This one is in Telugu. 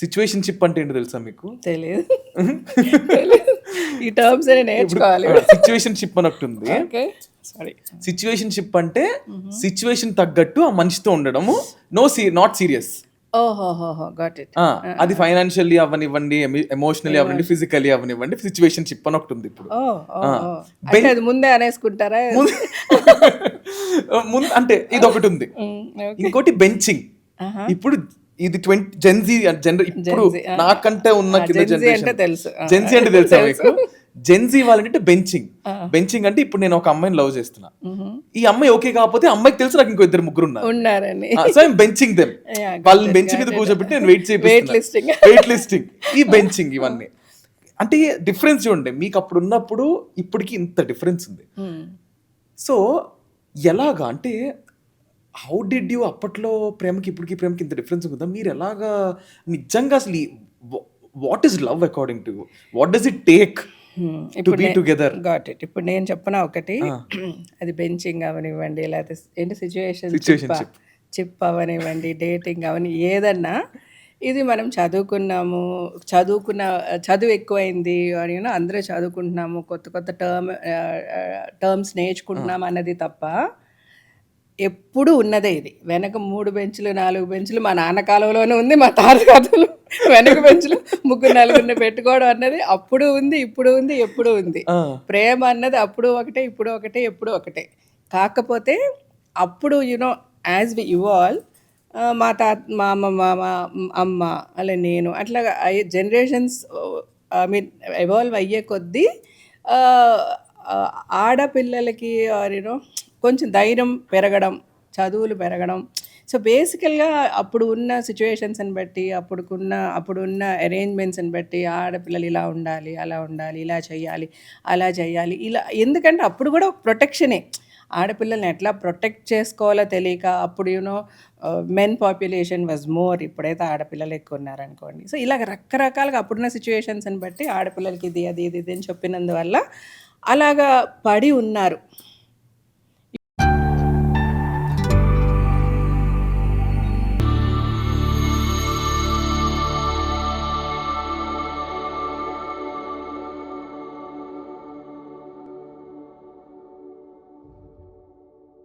సిచ్యువేషన్ షిప్ అంటే ఏంటో తెలుసా మీకు? తెలియదు. ఈ టర్మ్స్ అని నేర్చుకోవాలి. సిచ్యువేషన్ షిప్ అని ఒకటి ఉంది ఓకే. సారీ సిచ్యువేషన్ షిప్ అంటే సిచ్యువేషన్ తగ్గట్టు ఆ మనిషితో ఉండడము. నో సీ నాట్ సీరియస్ అది ఫైనాన్షియల్లీ అవనివ్వండి ఎమోషనల్లీ అవనివ్వండి ఫిజికల్లీ అవనివ్వండి సిచ్యువేషన్ షిప్ అని ఒకటి ఉంది ఇప్పుడు ముందే అనేసుకుంటారా? ముందు అంటే ఇది ఒకటి ఉంది. ఇంకోటి బెంచింగ్ ఇప్పుడు ఇది ట్వంటీ జెన్జీ జనరల్ ఇప్పుడు. నాకంటే ఉన్న కింద జనరేషన్. జెన్జీ అంటే తెలుసా. మీకు? జెన్జీ వాళ్ళంటే బెంచింగ్ బెంచింగ్ అంటే ఇప్పుడు నేను ఒక అమ్మాయిని లవ్ చేస్తున్నా. ఈ అమ్మాయి ఓకే కాకపోతే అమ్మాయికి తెలుసు నాకు ఇంకో ఇద్దరు ముగ్గురు ఉన్నారు. ఉన్నారని. సో ఐమ్ బెంచింగ్ దెమ్ వాళ్ళని బెంచ్ మీద. కూర్చోబెట్టి నేను వెయిట్ listing. వెయిట్ లిస్టింగ్ ఈ బెంచింగ్ ఇవన్నీ. అంటే డిఫరెన్స్ చూడండి మీకు అప్పుడు ఉన్నప్పుడు ఇప్పటికి ఇంత డిఫరెన్స్ ఉంది. సో ఎలాగా అంటే హౌ డిడ్ యూ అప్పట్లో ప్రేమకి ఇప్పటికి ప్రేమకి ఇంత డిఫరెన్స్ ఉందా మీరు ఎలాగా నిజంగా అసలు what is love according to what does it take together got it ఇప్పుడు నేను చెప్పిన ఒకటి? అది బెంచింగ్ అవనివ్వండి లేకపోతే ఏంటి సిచ్యువేషన్. చిప్ అవనివ్వండి డేటింగ్ అవని ఏదన్నా ఇది మనం చదువుకున్నాము చదువుకున్న చదువు ఎక్కువైంది అని అందరూ చదువుకుంటున్నాము కొత్త కొత్త టర్మ్ టర్మ్స్ నేర్చుకుంటున్నాం అన్నది తప్ప ఎప్పుడు ఉన్నదే ఇది. వెనక మూడు బెంచులు నాలుగు బెంచులు మా నాన్న కాలంలోనే ఉంది మా తాత కాలంలో వెనక బెంచులు ముగ్గురు నలుగురిని పెట్టుకోవడం అన్నది అప్పుడు ఉంది ఇప్పుడు ఉంది ఎప్పుడు ఉంది. ప్రేమ అన్నది అప్పుడు ఒకటే ఇప్పుడు ఒకటే ఎప్పుడు ఒకటే. కాకపోతే అప్పుడు యునో యాజ్ వి ఇవాల్వ్ మా తాత మా అమ్మ మా అమ్మ అలా నేను అట్లా జనరేషన్స్ ఐ మీన్ ఎవాల్వ్ అయ్యే కొద్దీ ఆడపిల్లలకి యూనో కొంచెం ధైర్యం పెరగడం చదువులు పెరగడం. సో బేసికల్గా అప్పుడు ఉన్న సిచ్యువేషన్స్ని బట్టి అప్పుడుకున్న అప్పుడున్న అరేంజ్మెంట్స్ని బట్టి ఆడపిల్లలు ఇలా ఉండాలి అలా ఉండాలి ఇలా చేయాలి అలా చేయాలి ఇలా ఎందుకంటే అప్పుడు కూడా ప్రొటెక్షనే. ఆడపిల్లల్ని ఎట్లా ప్రొటెక్ట్ చేసుకోవాలో తెలియక అప్పుడు you know men population was more ఇప్పుడైతే ఆడపిల్లలు ఎక్కువ ఉన్నారనుకోండి. సో ఇలా రకరకాలుగా అప్పుడున్న సిచ్యువేషన్స్ని బట్టి ఆడపిల్లలకి ఇది అది ఇది ఇది అని చెప్పినందువల్ల అలాగా పడి ఉన్నారు.